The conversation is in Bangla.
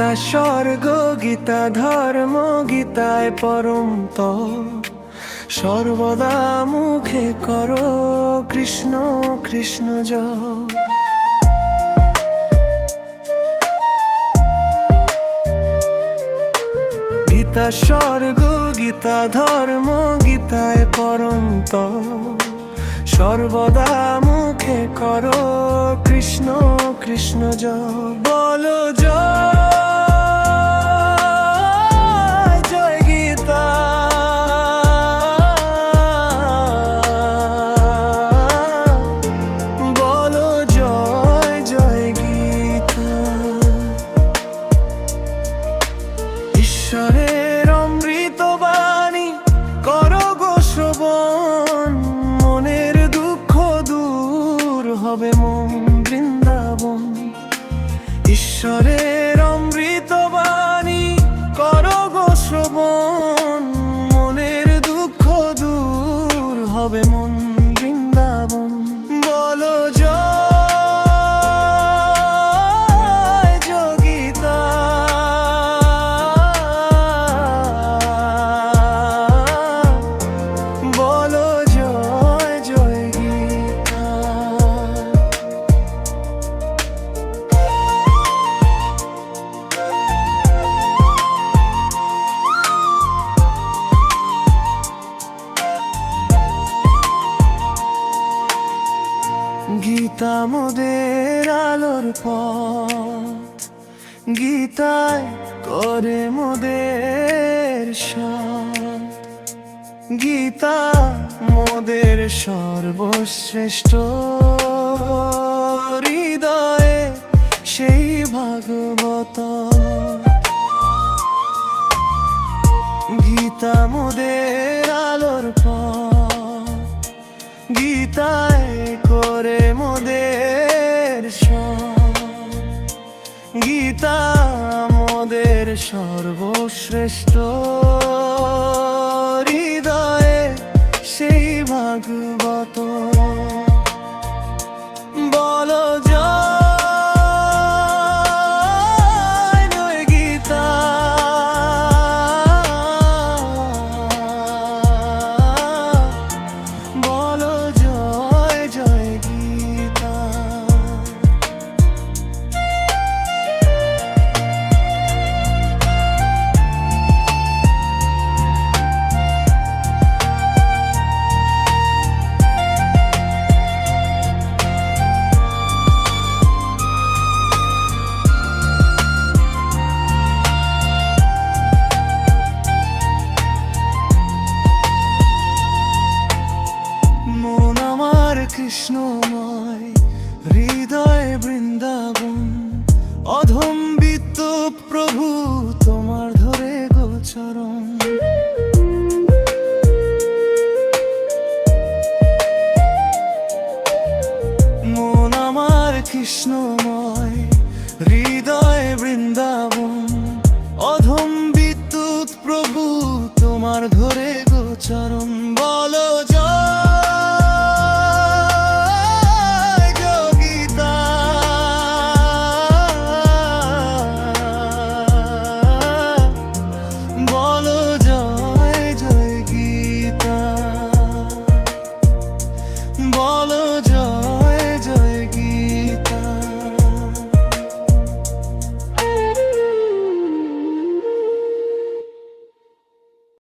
গীতা, স্বর্গ গীতা, ধর্ম গীতায় পরম সর্বদা মুখে করো কৃষ্ণ কৃষ্ণ জয় গীতা, স্বর্গ গীতা, ধর্ম গীতায় পরন্ত সর্বদা মুখে কর কৃষ্ণ কৃষ্ণ জয় বলো জয় হবে মন বৃন্দাবন ঈশ্বরের পথ, গীতায় করে মোদের গীতা মোদের সর্বশ্রেষ্ঠ হৃদয়ে সেই ভাগবত। গীতা মোদের আলোর পথ গীতায় গীতা মোদের সর্বশ্রেষ্ঠ হৃদয়ে সেই ভাগবত কৃষ্ণময় হৃদয় বৃন্দাবন অধম বিত্ত প্রভু তোমার ধরে গোচরণ মন আমার কৃষ্ণ